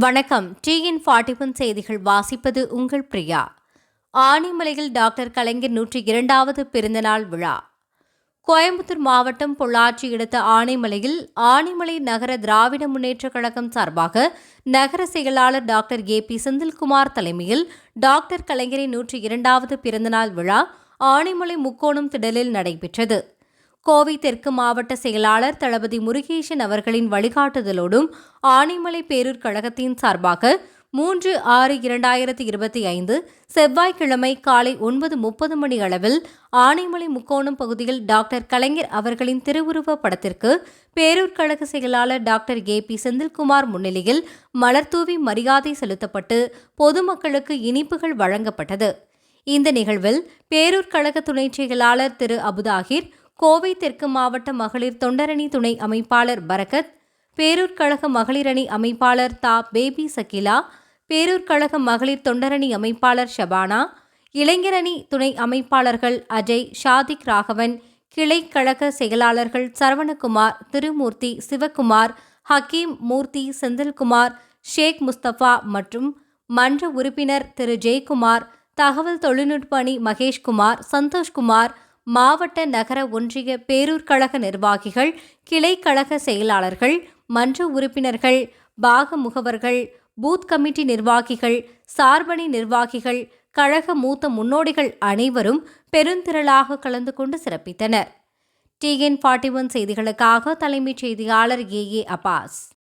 வணக்கம். TN forty one செய்திகள் வாசிப்பது உங்கள் பிரியா. ஆனிமலையில் டாக்டர் கலைஞர் நூற்றி இரண்டாவது பிறந்தநாள் விழா. கோயம்புத்தூர் மாவட்டம் பொள்ளாச்சி அடுத்த ஆனைமலையில் ஆனைமலை நகர திராவிட முன்னேற்றக் கழகம் சார்பாக நகர செயலாளர் டாக்டர் ஏ பி செந்தில்குமார் தலைமையில் டாக்டர் கலைஞரின் நூற்றி இரண்டாவது பிறந்தநாள் விழா ஆனைமலை முக்கோணம் திடலில் நடைபெற்றது. கோவை தெற்கு மாவட்ட செயலாளர் தளபதி முருகேசன் அவர்களின் வழிகாட்டுதலோடும் ஆனைமலை பேரூர் கழகத்தின் சார்பாக மூன்று ஆறு இரண்டாயிரத்தி இருபத்தி ஐந்து செவ்வாய்க்கிழமை காலை ஒன்பது முப்பது மணி அளவில் ஆனைமலை முக்கோணம் பகுதியில் டாக்டர் கலைஞர் அவர்களின் திருவுருவ படத்திற்கு பேரூர் கழக செயலாளர் டாக்டர் ஏ பி செந்தில்குமார் முன்னிலையில் மலர்தூவி மரியாதை செலுத்தப்பட்டு பொதுமக்களுக்கு இனிப்புகள் வழங்கப்பட்டது. இந்த நிகழ்வில் பேரூர் கழக துணைச் செயலாளர் திரு அபுதாகிர் கோவை தெற்கு மாவட்ட மகளிர் தொண்டரணி துணை அமைப்பாளர் பரகத் பேரூர் கழக மகளிரணி அமைப்பாளர் தா பேபி சகிலா பேரூர் கழக மகளிர் தொண்டரணி அமைப்பாளர் ஷபானா இளைஞரணி துணை அமைப்பாளர்கள் அஜய் ஷாதிக் ராகவன் கிளை கழக செயலாளர்கள் சரவணகுமார் திருமூர்த்தி சிவகுமார் ஹக்கீம் மூர்த்தி செந்தில்குமார் ஷேக் முஸ்தபா மற்றும் மன்ற உறுப்பினர் திரு ஜெயக்குமார் தகவல் தொழில்நுட்ப அணி மகேஷ்குமார் சந்தோஷ்குமார் மாவட்ட நகர ஒன்றிய பேரூர் கழக நிர்வாகிகள் கிளை கழக செயலாளர்கள் மன்ற உறுப்பினர்கள் பாக முகவர்கள் பூத் கமிட்டி நிர்வாகிகள் சார்பணி நிர்வாகிகள் கழக மூத்த முன்னோடிகள் அனைவரும் பெருந்திரளாக கலந்து கொண்டு சிறப்பித்தனர். டிஎன் ஃபார்ட்டி ஒன் செய்திகளுக்காக தலைமைச் செய்தியாளர் ஏ ஏ அப்பாஸ்.